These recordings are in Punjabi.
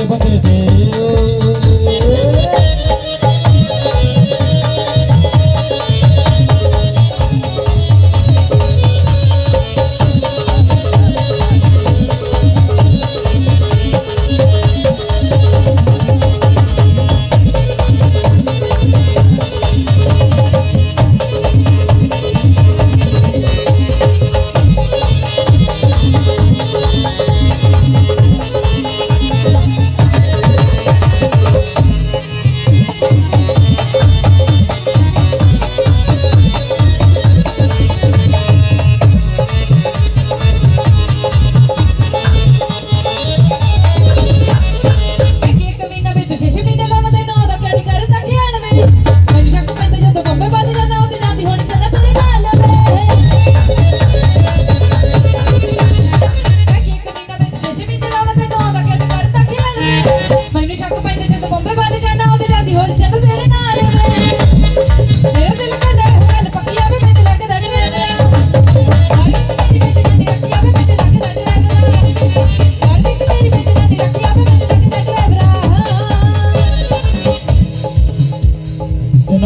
never ending.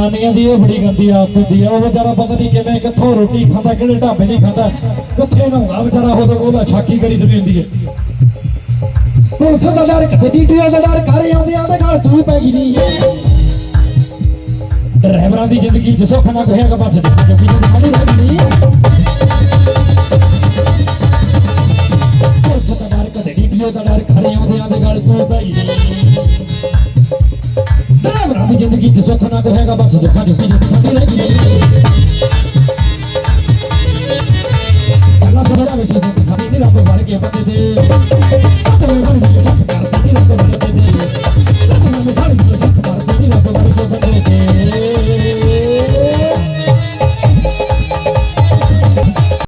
ਜਨਾਨੀਆਂ ਦੀ ਇਹ ਬੜੀ ਗੰਦੀ ਆਦਤ ਹੁੰਦੀ ਆ। ਉਹ ਵਿਚਾਰਾ ਪਤਾ ਨਹੀਂ ਕਿਵੇਂ ਕਿੱਥੋਂ ਰੋਟੀ ਖਾਂਦਾ, ਕਿਹੜੇ ਢਾਬੇ ਦੀ ਖਾਂਦਾ, ਕਿੱਥੇ ਨਹਾਉਂਦਾ, ਵਿਚਾਰਾ ਉਹਦੇ ਕੋਲ ਛਾਕੀ ਕਰੀ ਤੁਰੀ ਹੁੰਦੀ ਹੈ। ਪੁਲਿਸ ਦਾ ਡਰ, ਕਿਤੇ ਡੀਟੀਓ ਦਾ ਡਰ, ਘਰੇ ਆਉਂਦੇ ਆਂਦੇ ਘਰ ਤੂੰ ਪੈ ਗਈ ਨਹੀਂ ਡਰਾਈਵਰਾਂ ਦੀ ਜ਼ਿੰਦਗੀ ਚ ਸੁੱਖ ਨਾ ਕੋਈ ਹੈਗਾ ਜ਼ਿੰਦਗੀ ਸਾਡੀ ਰਹਿ ਗਈ ਜ਼ਿੰਦਗੀ ਚ ਸੁੱਖ ਨਾ ਕੋ ਹੈਗਾ, ਬਸ ਦੁੱਖਾਂ ਦੀ ਜ਼ਿੰਦਗੀ ਸਾਡੀ ਰਹਿ ਗਈ ਅੱਲਾ ਸਭਾ ਵਿੱਚ ਖਾਣੇ ਨੇ, ਰੱਬ ਵੜ ਕੇ ਬੰਦੇ ਦੇ ਹੱਥ ਵੇ